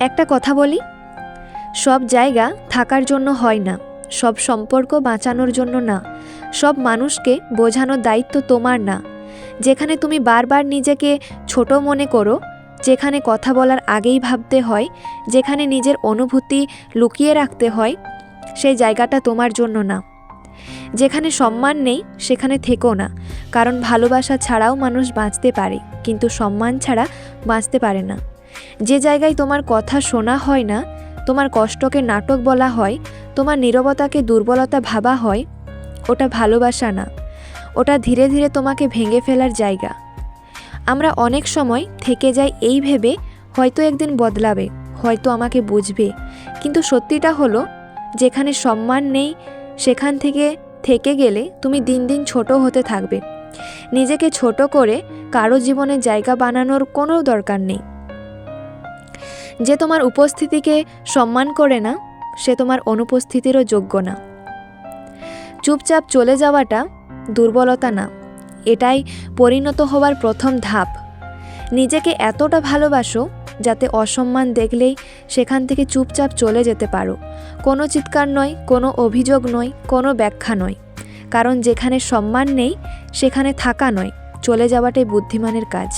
একটা কথা বলি? সব জায়গা থাকার জন্য হয় না, সব সম্পর্ক বাঁচানোর জন্য না, সব মানুষকে বোঝানোর দায়িত্ব তোমার না। যেখানে তুমি বারবার নিজেকে ছোট মনে করো, যেখানে কথা বলার আগেই ভাবতে হয়, যেখানে নিজের অনুভূতি লুকিয়ে রাখতে হয়, সেই জায়গাটা তোমার জন্য না। যেখানে সম্মান নেই, সেখানে থেকো না, কারণ ভালোবাসা ছাড়াও মানুষ বাঁচতে পারে, কিন্তু সম্মান ছাড়া বাঁচতে পারে না। যে জায়গায় তোমার কথা শোনা হয় না, তোমার কষ্টকে নাটক বলা হয়, তোমার নীরবতাকে দুর্বলতা ভাবা হয়, ওটা ভালোবাসা না। ওটা ধীরে ধীরে তোমাকে ভেঙে ফেলার জায়গা। আমরা অনেক সময় থেকে যাই এই ভেবে, হয়তো একদিন বদলাবে, হয়তো আমাকে বুঝবে। কিন্তু সত্যিটা হলো, যেখানে সম্মান নেই, সেখান থেকে থেকে গেলে তুমি দিন দিন ছোট হতে থাকবে। নিজেকে ছোট করে কারও জীবনে জায়গা বানানোর কোনো দরকার নেই। যে তোমার উপস্থিতিকে সম্মান করে না, সে তোমার অনুপস্থিতিরও যোগ্য না। চুপচাপ চলে যাওয়াটা দুর্বলতা না, এটাই পরিণত হওয়ার প্রথম ধাপ। নিজেকে এতটা ভালোবাসো যাতে অসম্মান দেখলেই সেখান থেকে চুপচাপ চলে যেতে পারো। কোনো চিৎকার নয়, কোনো অভিযোগ নয়, কোনো ব্যাখ্যা নয়। কারণ যেখানে সম্মান নেই, সেখানে থাকা নয়, চলে যাওয়াটাই বুদ্ধিমানের কাজ।